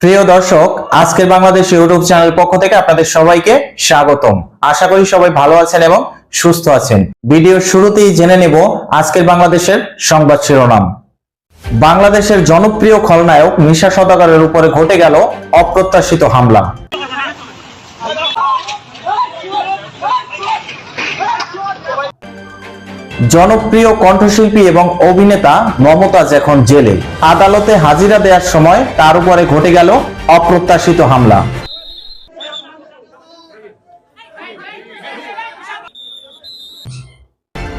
প্রিয় দর্শক, আজকের বাংলাদেশ ইউটিউব চ্যানেল পক্ষ থেকে আপনাদের সবাইকে স্বাগতম। আশা করি সবাই ভালো আছেন এবং সুস্থ আছেন। ভিডিওর শুরুতেই জেনে নেব আজকের বাংলাদেশের সংবাদ শিরোনাম। বাংলাদেশের জনপ্রিয় খলনায়ক মিশা সদাগরের উপরে ঘটে গেল অপ্রত্যাশিত হামলা। জনপ্রিয় কণ্ঠশিল্পী এবং অভিনেতা মমতাজ এখন জেলে। আদালতে হাজিরা দেওয়ার সময় তার উপরে ঘটে গেল অপ্রত্যাশিত হামলা।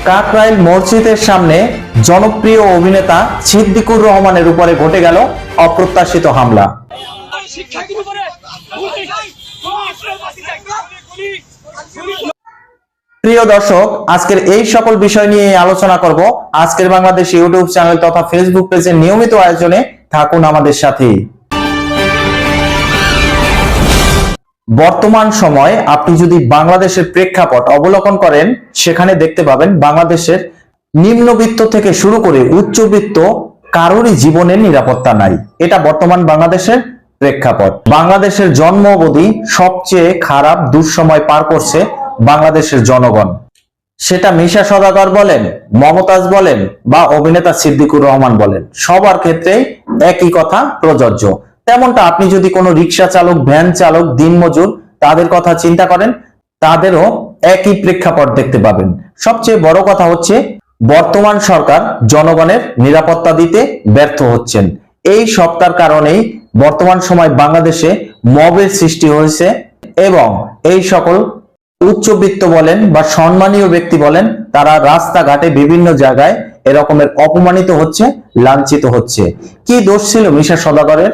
কাকরাইল মসজিদের সামনে জনপ্রিয় অভিনেতা সিদ্দিকুর রহমানের উপরে ঘটে গেল অপ্রত্যাশিত হামলা। প্রিয় দর্শক, আজকের এই সকল বিষয় নিয়ে আলোচনা করব। আজকের বাংলাদেশ ইউটিউব চ্যানেল তথা ফেসবুক পেজের নিয়মিত আয়োজনে থাকুন আমাদের সাথে। বর্তমান সময় আপনি যদি বাংলাদেশের প্রেক্ষাপট অবলোকন করেন, সেখানে দেখতে পাবেন বাংলাদেশের নিম্নবিত্ত থেকে শুরু করে উচ্চবিত্ত কারোরই জীবনের নিরাপত্তা নাই। এটা বর্তমান বাংলাদেশের প্রেক্ষাপট। বাংলাদেশের জন্ম অবধি সবচেয়ে খারাপ দুঃসময় পার করছে বাংলাদেশের জনগণ। সেটা মিশা সদাগর বলেন, মমতাজ বলেন বা অভিনেতা সিদ্দিকুর রহমান বলেন, সবার ক্ষেত্রে একই কথা প্রযোজ্য। তেমনটা আপনি যদি কোনো রিক্সা চালক, ভ্যান চালক দিনমজুর তাদের কথা চিন্তা করেন, তাদেরও একই প্রেক্ষাপট দেখতে পাবেন। সবচেয়ে বড় কথা হচ্ছে, বর্তমান সরকার জনগণের নিরাপত্তা দিতে ব্যর্থ হচ্ছেন। এই সপ্তাহের কারণেই বর্তমান সময় বাংলাদেশে মবের সৃষ্টি হয়েছে এবং এই সকল উচ্চবিত্ত বলেন বা সম্মানীয় ব্যক্তি বলেন, তারা রাস্তাঘাটে বিভিন্ন জায়গায় এরকমের অপমানিত হচ্ছে, লাঞ্ছিত হচ্ছে। কি দোষ ছিল মিশা সদাগরের?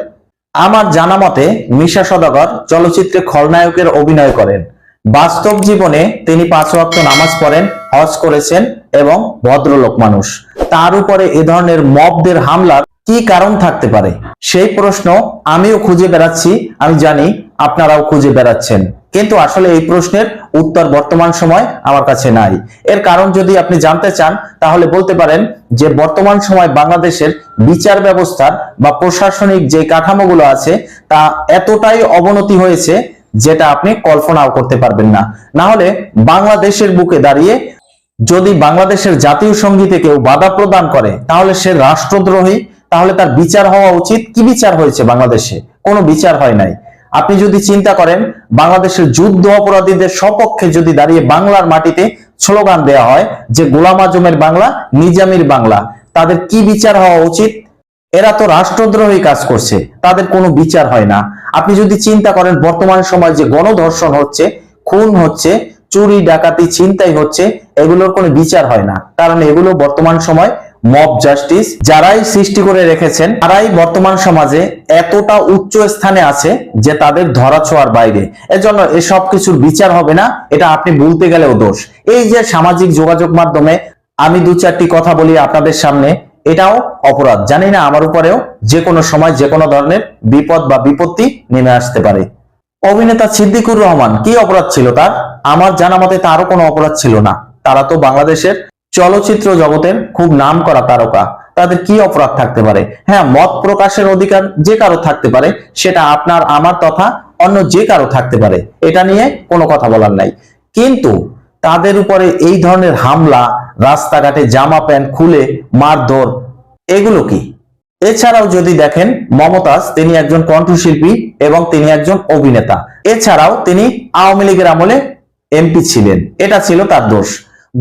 আমার জানা মতে, মিশা সদাগর চলচ্চিত্রে খলনায়কের অভিনয় করেন। বাস্তব জীবনে তিনি পাঁচ ওয়াক্ত নামাজ পড়েন, হজ করেছেন এবং ভদ্রলোক মানুষ। তার উপরে এ ধরনের মবদের হামলার কি কারণ থাকতে পারে? সেই প্রশ্ন আমিও খুঁজে বেড়াচ্ছি, আমি জানি আপনারাও খুঁজে বেড়াচ্ছেন। কিন্তু আসলে এই প্রশ্নের উত্তর বর্তমান সময় আমার কাছে নাই। এর কারণ যদি আপনি জানতে চান, তাহলে বলতে পারেন যে বর্তমান সময় বাংলাদেশের বিচার ব্যবস্থার বা প্রশাসনিক যে কাঠামোগুলো আছে, তা এতটাই অবনতি হয়েছে যেটা আপনি কল্পনাও করতে পারবেন না। না হলে বাংলাদেশের বুকে দাঁড়িয়ে যদি বাংলাদেশের জাতীয় সঙ্গীতে কেউ বাধা প্রদান করে, তাহলে সে রাষ্ট্রদ্রোহী, তাহলে তার বিচার হওয়া উচিত। কি বিচার হয়েছে বাংলাদেশে? কোনো বিচার হয় নাই। আপনি যদি চিন্তা করেন, বাংলাদেশের যুদ্ধ অপরাধীদের সপক্ষে যদি দাঁড়িয়ে বাংলার মাটিতে স্লোগান দেওয়া হয় যে গোলাম আজমের বাংলা, নিজামির বাংলা, তাদের কি বিচার হওয়া উচিত? এরা তো রাষ্ট্রদ্রোহী কাজ করছে, তাদের কোনো বিচার হয় না। আপনি যদি চিন্তা করেন, বর্তমান সময় যে গণধর্ষণ হচ্ছে, খুন হচ্ছে, চুরি, ডাকাতি, ছিনতাই হচ্ছে, এগুলোর কোনো বিচার হয় না। কারণ এগুলো বর্তমান সময় মব জাস্টিস যারাই সৃষ্টি করে রেখেছেন, তারাই বর্তমান সমাজে এতটা উচ্চ স্থানে আছে যে তাদের ধরাছোঁয়ার বাইরে। এজন্য এসব কিছুর বিচার হবে না, এটা আপনি বলতে গেলেও দোষ। এই যে সামাজিক যোগাযোগ মাধ্যমে আমি দু চারটি কথা বলি আপনাদের সামনে, এটাও অপরাধ। জানি না আমার উপরেও যে কোনো সময় যে কোনো ধরনের বিপদ বা বিপত্তি নেমে আসতে পারে। অভিনেতা সিদ্দিকুর রহমান, কি অপরাধ ছিল তার? আমার জানা মতে তারও কোনো অপরাধ ছিল না। তারা তো বাংলাদেশের চলচ্চিত্র জগতের খুব নাম করা তারকা। তাদের কি অপরাধ থাকতে পারে? হ্যাঁ মত প্রকাশের অধিকার যে কারও থাকতে পারে, সেটা আপনার, আমার তথা অন্য যে কারও থাকতে পারে। এটা নিয়ে কোনো কথা বলার নাই। কিন্তু তাদের উপরে এই ধরনের হামলা, রাস্তাঘাটে জামা প্যান্ট খুলে, মারধর, এগুলো কি? এছাড়াও যদি দেখেন, মমতাজ তিনি একজন কণ্ঠশিল্পী এবং তিনি একজন অভিনেতা। এছাড়াও তিনি আওয়ামী লীগের আমলে এমপি ছিলেন। এটা ছিল তার দোষ।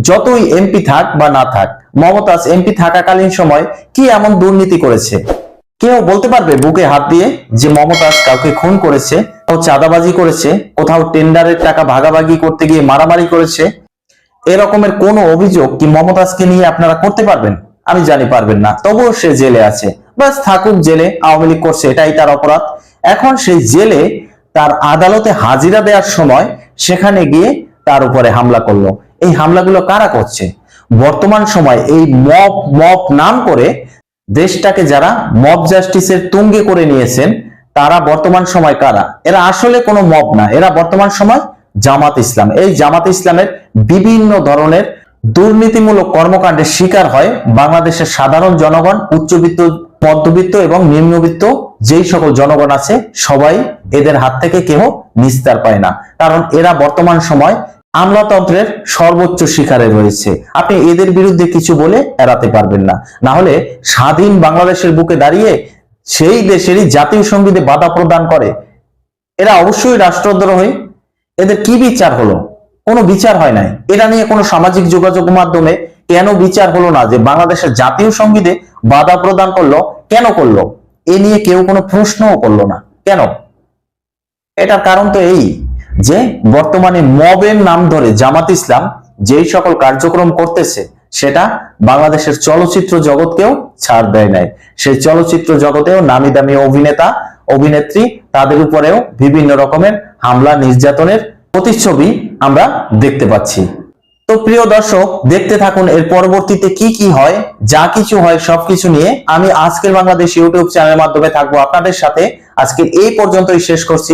যতই এমপি থাক বা না থাক, মমতাজ এমপি থাকাকালীন সময় কি এমন দুর্নীতি করেছে? কেউ বলতে পারবে বুকে হাত দিয়ে যে মমতাজ কাউকে খুন করেছে, কোথাও চাঁদাবাজি করেছে, কোথাও টেন্ডারের টাকা ভাগাভাগি করতে গিয়ে মারামারি করেছে? এরকমের কোনো অভিযোগ কি মমতাজকে নিয়ে আপনারা করতে পারবেন? আমি জানি পারবেন না। তবুও সে জেলে আছে। বাস থাকুক জেলে, আওয়ামী লীগ করছে, এটাই তার অপরাধ। এখন সেই জেলে তার আদালতে হাজিরা দেওয়ার সময় সেখানে গিয়ে তার উপরে হামলা করল। এই হামলাগুলো কারা করছে? বর্তমান সময় এই মব মব নাম করে দেশটাকে যারা মব জাস্টিসের তুঙ্গে করে নিয়েছেন, তারা বর্তমান সময় কারা? এরা আসলে কোনো মব না, এরা বর্তমান সময় জামাত ইসলাম। এই জামাত ইসলামের বিভিন্ন ধরনের দুর্নীতিমূলক কর্মকাণ্ডের শিকার হয় বাংলাদেশের সাধারণ জনগণ, উচ্চবিত্ত, মধ্যবিত্ত এবং নিম্নবিত্ত, যেই সকল জনগণ আছে, সবাই এদের হাত থেকে কেউ নিস্তার পায় না। কারণ এরা বর্তমান সময় আমলাতন্ত্রের সর্বোচ্চ শিকারে রয়েছে। আপনি এদের বিরুদ্ধে কিছু বলে এড়াতে পারবেন না। না হলে স্বাধীন বাংলাদেশের বুকে দাঁড়িয়ে সেই দেশেরই জাতীয় সঙ্গীতে বাধা প্রদান করে। এরা অবশ্যই রাষ্ট্রদ্রোহী। এদের কি বিচার হলো? কোনো বিচার হয় নাই। এটা নিয়ে কোনো সামাজিক যোগাযোগ মাধ্যমে কেন বিচার হলো না যে বাংলাদেশের জাতীয় সঙ্গীতে বাধা প্রদান করল? কেন করল? এ নিয়ে কেউ কোনো প্রশ্নও করল না। কেন? এটার কারণ তো এই। যে বর্তমানে মবের নাম ধরে জামাত ইসলাম যেই সকল কার্যক্রম করতেছে, সেটা বাংলাদেশের চলচ্চিত্র জগৎকেও ছাড় দেয় নাই। সেই চলচ্চিত্র জগতেও নামি দামি অভিনেতা, অভিনেত্রী তাদের উপরেও বিভিন্ন রকমের হামলা, নির্যাতনের প্রতিচ্ছবি আমরা দেখতে পাচ্ছি। তো প্রিয় দর্শক, দেখতে থাকুন এর পরবর্তীতে কি কি হয়, যা কিছু হয় সবকিছু নিয়ে। আমি আজকের বাংলাদেশ ইউটিউব চ্যানেলের মাধ্যমে থাকব আপনাদের সাথে। আজকে এই পর্যন্তই শেষ করছি।